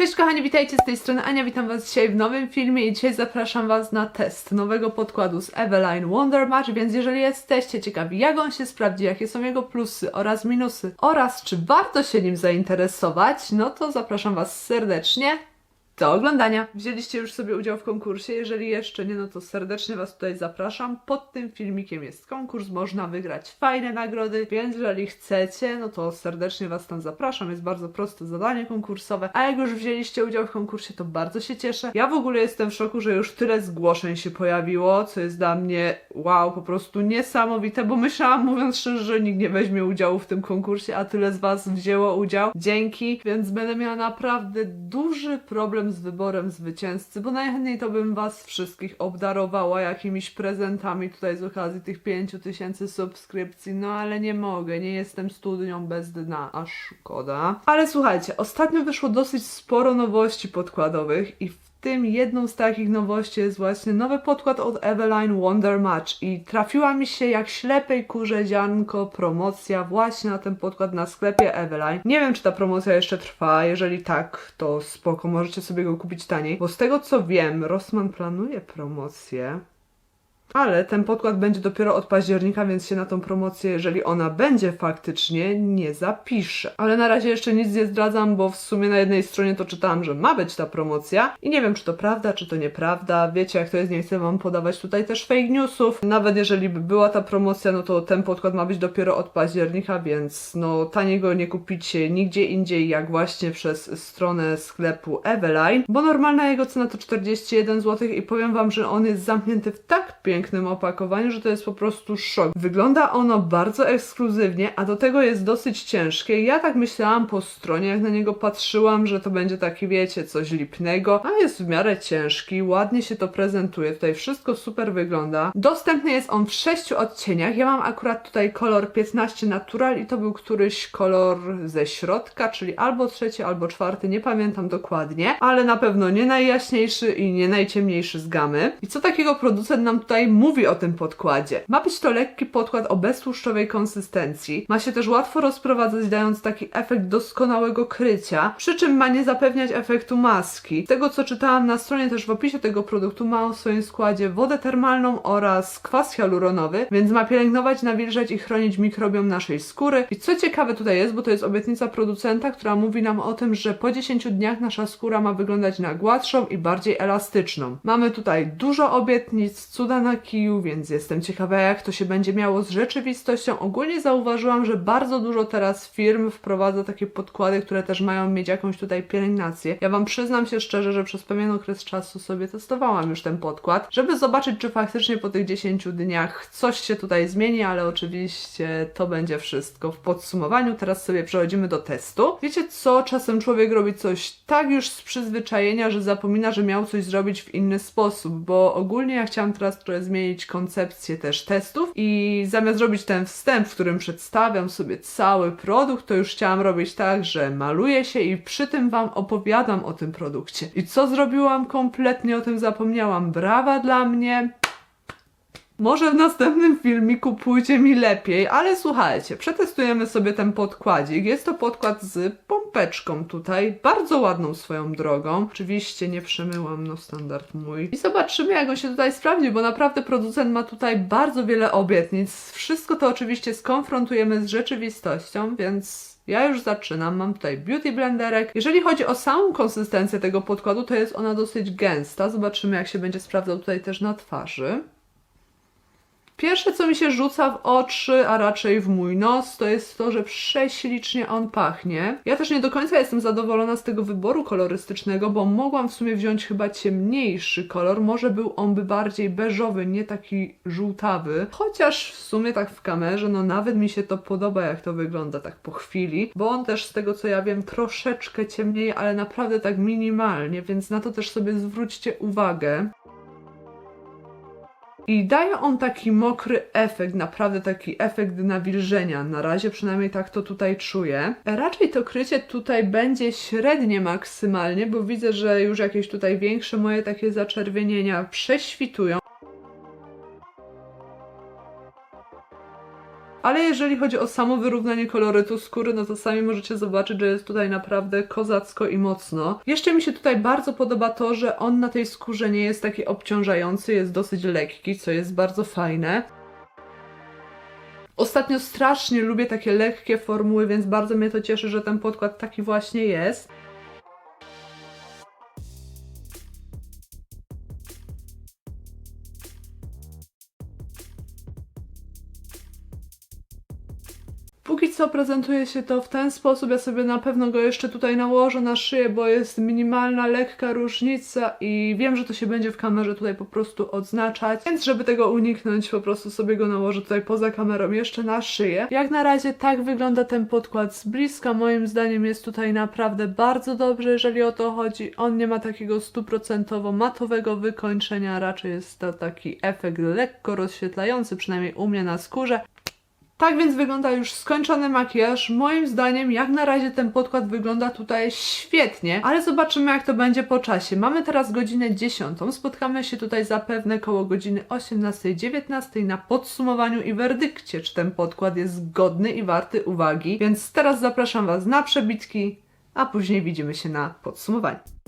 Cześć kochani, witajcie z tej strony. Ania, witam was dzisiaj w nowym filmie i dzisiaj zapraszam was na test nowego podkładu z Eveline Wonder Match, więc jeżeli jesteście ciekawi jak on się sprawdzi, jakie są jego plusy oraz minusy oraz czy warto się nim zainteresować, no to zapraszam was serdecznie do oglądania. Wzięliście już sobie udział w konkursie, jeżeli jeszcze nie, no to serdecznie Was tutaj zapraszam. Pod tym filmikiem jest konkurs, można wygrać fajne nagrody, więc jeżeli chcecie, no to serdecznie Was tam zapraszam. Jest bardzo proste zadanie konkursowe, a jak już wzięliście udział w konkursie, to bardzo się cieszę. Ja w ogóle jestem w szoku, że już tyle zgłoszeń się pojawiło, co jest dla mnie wow, po prostu niesamowite, bo myślałam, mówiąc szczerze, że nikt nie weźmie udziału w tym konkursie, a tyle z Was wzięło udział. Dzięki, więc będę miała naprawdę duży problem z wyborem zwycięzcy, bo najchętniej to bym Was wszystkich obdarowała jakimiś prezentami tutaj z okazji tych 5000 subskrypcji, no ale nie mogę, nie jestem studnią bez dna, aż szkoda. Ale słuchajcie, ostatnio wyszło dosyć sporo nowości podkładowych i w tym jedną z takich nowości jest właśnie nowy podkład od Eveline Wonder Match i trafiła mi się jak ślepej kurze ziarnko promocja właśnie na ten podkład na sklepie Eveline. Nie wiem, czy ta promocja jeszcze trwa, jeżeli tak, to spoko, możecie sobie go kupić taniej, bo z tego co wiem, Rossmann planuje promocję. Ale ten podkład będzie dopiero od października, więc się na tą promocję, jeżeli ona będzie faktycznie, nie zapiszę. Ale na razie jeszcze nic nie zdradzam, bo w sumie na jednej stronie to czytałam, że ma być ta promocja i nie wiem, czy to prawda, czy to nieprawda. Wiecie, jak to jest, nie chcę wam podawać tutaj też fake newsów. Nawet jeżeli by była ta promocja, no to ten podkład ma być dopiero od października, więc no taniego nie kupicie nigdzie indziej, jak właśnie przez stronę sklepu Eveline, bo normalna jego cena to 41 zł i powiem wam, że on jest zamknięty w tak pięknym opakowaniu, że to jest po prostu szok. Wygląda ono bardzo ekskluzywnie, a do tego jest dosyć ciężkie. Ja tak myślałam po stronie, jak na niego patrzyłam, że to będzie taki, wiecie, coś lipnego, a jest w miarę ciężki, ładnie się to prezentuje. Tutaj wszystko super wygląda. Dostępny jest on w sześciu odcieniach. Ja mam akurat tutaj kolor 15 Natural i to był któryś kolor ze środka, czyli albo trzeci, albo czwarty, nie pamiętam dokładnie, ale na pewno nie najjaśniejszy i nie najciemniejszy z gamy. I co takiego producent nam tutaj mówi o tym podkładzie? Ma być to lekki podkład o beztłuszczowej konsystencji. Ma się też łatwo rozprowadzać, dając taki efekt doskonałego krycia, przy czym ma nie zapewniać efektu maski. Z tego co czytałam na stronie też w opisie tego produktu ma on w swoim składzie wodę termalną oraz kwas hialuronowy, więc ma pielęgnować, nawilżać i chronić mikrobiom naszej skóry. I co ciekawe tutaj jest, bo to jest obietnica producenta, która mówi nam o tym, że po 10 dniach nasza skóra ma wyglądać na gładszą i bardziej elastyczną. Mamy tutaj dużo obietnic, cuda na kiju, więc jestem ciekawa jak to się będzie miało z rzeczywistością. Ogólnie zauważyłam, że bardzo dużo teraz firm wprowadza takie podkłady, które też mają mieć jakąś tutaj pielęgnację. Ja Wam przyznam się szczerze, że przez pewien okres czasu sobie testowałam już ten podkład, żeby zobaczyć, czy faktycznie po tych 10 dniach coś się tutaj zmieni, ale oczywiście to będzie wszystko w podsumowaniu. Teraz sobie przechodzimy do testu. Wiecie co? Czasem człowiek robi coś tak już z przyzwyczajenia, że zapomina, że miał coś zrobić w inny sposób, bo ogólnie ja chciałam teraz trochę zmienić koncepcję też testów i zamiast robić ten wstęp, w którym przedstawiam sobie cały produkt, to już chciałam robić tak, że maluję się i przy tym Wam opowiadam o tym produkcie. I co zrobiłam? Kompletnie o tym zapomniałam. Brawa dla mnie. Może w następnym filmiku pójdzie mi lepiej, ale słuchajcie, przetestujemy sobie ten podkładzik. Jest to podkład z pompeczką tutaj, bardzo ładną swoją drogą. Oczywiście nie przemyłam, no standard mój. I zobaczymy jak on się tutaj sprawdzi, bo naprawdę producent ma tutaj bardzo wiele obietnic. Wszystko to oczywiście skonfrontujemy z rzeczywistością, więc ja już zaczynam, mam tutaj beauty blenderek. Jeżeli chodzi o samą konsystencję tego podkładu, to jest ona dosyć gęsta. Zobaczymy jak się będzie sprawdzał tutaj też na twarzy. Pierwsze, co mi się rzuca w oczy, a raczej w mój nos, to jest to, że prześlicznie on pachnie. Ja też nie do końca jestem zadowolona z tego wyboru kolorystycznego, bo mogłam w sumie wziąć chyba ciemniejszy kolor. Może był on by bardziej beżowy, nie taki żółtawy. Chociaż w sumie tak w kamerze, no nawet mi się to podoba, jak to wygląda tak po chwili, bo on też z tego co ja wiem troszeczkę ciemniej, ale naprawdę tak minimalnie, więc na to też sobie zwróćcie uwagę. I daje on taki mokry efekt, naprawdę taki efekt nawilżenia. Na razie przynajmniej tak to tutaj czuję. Raczej to krycie tutaj będzie średnie maksymalnie, bo widzę, że już jakieś tutaj większe moje takie zaczerwienienia prześwitują. Ale jeżeli chodzi o samo wyrównanie kolorytu skóry, no to sami możecie zobaczyć, że jest tutaj naprawdę kozacko i mocno. Jeszcze mi się tutaj bardzo podoba to, że on na tej skórze nie jest taki obciążający, jest dosyć lekki, co jest bardzo fajne. Ostatnio strasznie lubię takie lekkie formuły, więc bardzo mnie to cieszy, że ten podkład taki właśnie jest. Prezentuje się to w ten sposób, ja sobie na pewno go jeszcze tutaj nałożę na szyję, bo jest minimalna, lekka różnica i wiem, że to się będzie w kamerze tutaj po prostu odznaczać, więc żeby tego uniknąć, po prostu sobie go nałożę tutaj poza kamerą jeszcze na szyję. Jak na razie tak wygląda ten podkład z bliska, moim zdaniem jest tutaj naprawdę bardzo dobrze, jeżeli o to chodzi. On nie ma takiego stuprocentowo matowego wykończenia, raczej jest to taki efekt lekko rozświetlający, przynajmniej u mnie na skórze. Tak więc wygląda już skończony makijaż. Moim zdaniem, jak na razie ten podkład wygląda tutaj świetnie, ale zobaczymy, jak to będzie po czasie. Mamy teraz godzinę 10. Spotkamy się tutaj zapewne koło godziny 18-19 na podsumowaniu i werdykcie, czy ten podkład jest godny i warty uwagi. Więc teraz zapraszam Was na przebitki, a później widzimy się na podsumowaniu.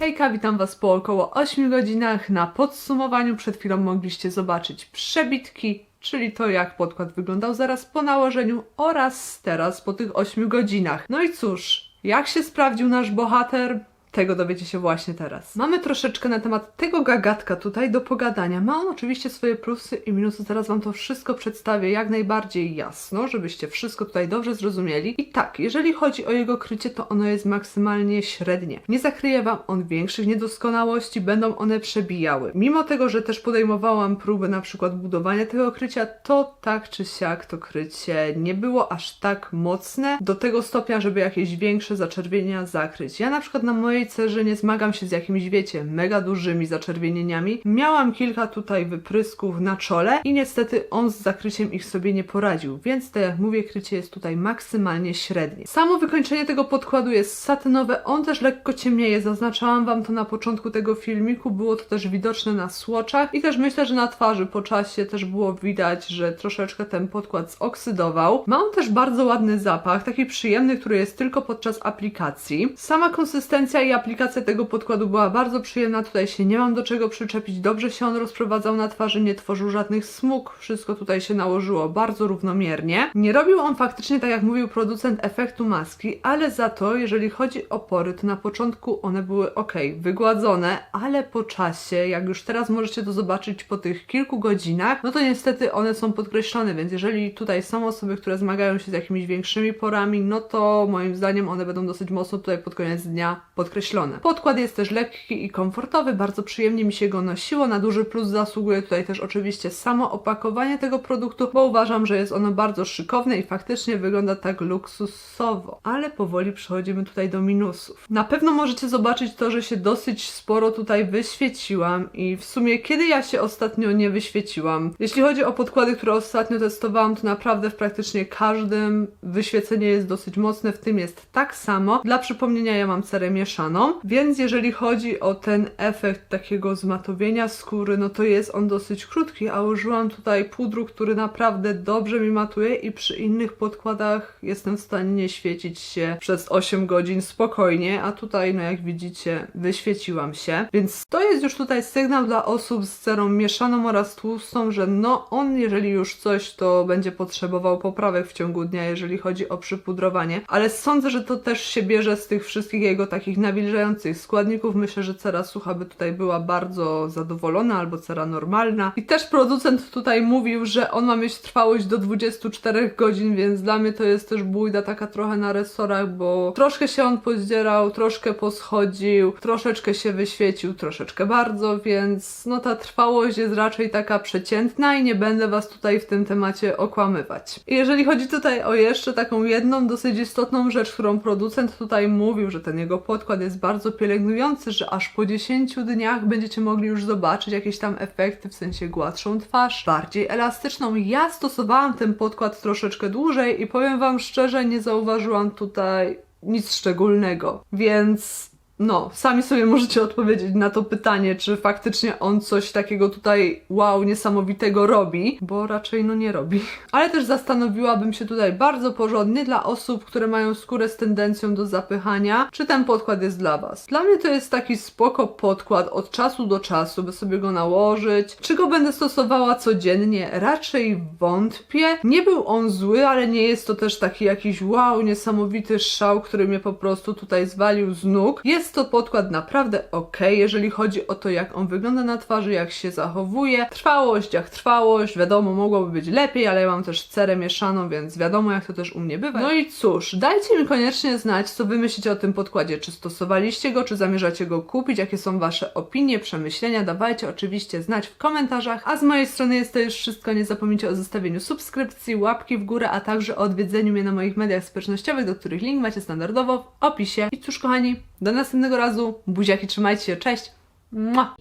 Hejka, witam Was po około 8 godzinach. Na podsumowaniu przed chwilą mogliście zobaczyć przebitki, czyli to jak podkład wyglądał zaraz po nałożeniu oraz teraz po tych 8 godzinach. No i cóż, jak się sprawdził nasz bohater? Tego dowiecie się właśnie teraz. Mamy troszeczkę na temat tego gagatka tutaj do pogadania. Ma on oczywiście swoje plusy i minusy. Zaraz Wam to wszystko przedstawię jak najbardziej jasno, żebyście wszystko tutaj dobrze zrozumieli. I tak, jeżeli chodzi o jego krycie, to ono jest maksymalnie średnie. Nie zakryje Wam on większych niedoskonałości, będą one przebijały. Mimo tego, że też podejmowałam próby na przykład budowania tego krycia, to tak czy siak to krycie nie było aż tak mocne do tego stopnia, żeby jakieś większe zaczerwienia zakryć. Ja na przykład na mojej cerze nie zmagam się z jakimiś, wiecie, mega dużymi zaczerwienieniami. Miałam kilka tutaj wyprysków na czole i niestety on z zakryciem ich sobie nie poradził, więc tak jak mówię, krycie jest tutaj maksymalnie średnie. Samo wykończenie tego podkładu jest satynowe, on też lekko ciemnieje, zaznaczałam Wam to na początku tego filmiku, było to też widoczne na słoczach i też myślę, że na twarzy po czasie też było widać, że troszeczkę ten podkład zoksydował. Ma on też bardzo ładny zapach, taki przyjemny, który jest tylko podczas aplikacji. Sama konsystencja i aplikacja tego podkładu była bardzo przyjemna, tutaj się nie mam do czego przyczepić, dobrze się on rozprowadzał na twarzy, nie tworzył żadnych smug, wszystko tutaj się nałożyło bardzo równomiernie. Nie robił on faktycznie tak jak mówił producent efektu maski, ale za to jeżeli chodzi o pory, to na początku one były ok, wygładzone, ale po czasie, jak już teraz możecie to zobaczyć po tych kilku godzinach, no to niestety one są podkreślone, więc jeżeli tutaj są osoby, które zmagają się z jakimiś większymi porami, no to moim zdaniem one będą dosyć mocno tutaj pod koniec dnia podkreślone. Podkład jest też lekki i komfortowy, bardzo przyjemnie mi się go nosiło. Na duży plus zasługuje tutaj też oczywiście samo opakowanie tego produktu, bo uważam, że jest ono bardzo szykowne i faktycznie wygląda tak luksusowo. Ale powoli przechodzimy tutaj do minusów. Na pewno możecie zobaczyć to, że się dosyć sporo tutaj wyświeciłam i w sumie kiedy ja się ostatnio nie wyświeciłam? Jeśli chodzi o podkłady, które ostatnio testowałam, to naprawdę w praktycznie każdym wyświecenie jest dosyć mocne, w tym jest tak samo. Dla przypomnienia ja mam cerę mieszaną, więc jeżeli chodzi o ten efekt takiego zmatowienia skóry, no to jest on dosyć krótki, a użyłam tutaj pudru, który naprawdę dobrze mi matuje i przy innych podkładach jestem w stanie nie świecić się przez 8 godzin spokojnie, a tutaj no jak widzicie wyświeciłam się, więc to jest już tutaj sygnał dla osób z cerą mieszaną oraz tłustą, że no on jeżeli już coś, to będzie potrzebował poprawek w ciągu dnia, jeżeli chodzi o przypudrowanie, ale sądzę, że to też się bierze z tych wszystkich jego takich nawilżających nawilżających składników. Myślę, że cera sucha by tutaj była bardzo zadowolona, albo cera normalna. I też producent tutaj mówił, że on ma mieć trwałość do 24 godzin, więc dla mnie to jest też bójda taka trochę na resorach, bo troszkę się on pozdzierał, troszkę poschodził, troszeczkę się wyświecił, troszeczkę bardzo, więc no ta trwałość jest raczej taka przeciętna i nie będę Was tutaj w tym temacie okłamywać. I jeżeli chodzi tutaj o jeszcze taką jedną dosyć istotną rzecz, którą producent tutaj mówił, że ten jego podkład jest bardzo pielęgnujący, że aż po 10 dniach będziecie mogli już zobaczyć jakieś tam efekty, w sensie gładszą twarz, bardziej elastyczną. Ja stosowałam ten podkład troszeczkę dłużej i powiem Wam szczerze, nie zauważyłam tutaj nic szczególnego, więc no, sami sobie możecie odpowiedzieć na to pytanie, czy faktycznie on coś takiego tutaj wow, niesamowitego robi, bo raczej no nie robi. Ale też zastanowiłabym się tutaj bardzo porządnie dla osób, które mają skórę z tendencją do zapychania, czy ten podkład jest dla Was. Dla mnie to jest taki spoko podkład od czasu do czasu, by sobie go nałożyć. Czy go będę stosowała codziennie? Raczej wątpię. Nie był on zły, ale nie jest to też taki jakiś wow, niesamowity szał, który mnie po prostu tutaj zwalił z nóg. Jest to podkład naprawdę ok, jeżeli chodzi o to, jak on wygląda na twarzy, jak się zachowuje. Trwałość jak trwałość, wiadomo, mogłoby być lepiej, ale ja mam też cerę mieszaną, więc wiadomo, jak to też u mnie bywa. No i cóż, dajcie mi koniecznie znać, co wy myślicie o tym podkładzie. Czy stosowaliście go, czy zamierzacie go kupić, jakie są wasze opinie, przemyślenia. Dawajcie oczywiście znać w komentarzach. A z mojej strony jest to już wszystko. Nie zapomnijcie o zostawieniu subskrypcji, łapki w górę, a także o odwiedzeniu mnie na moich mediach społecznościowych, do których link macie standardowo w opisie. I cóż, kochani, do następnego razu. Buziaki, trzymajcie się, cześć! Mua.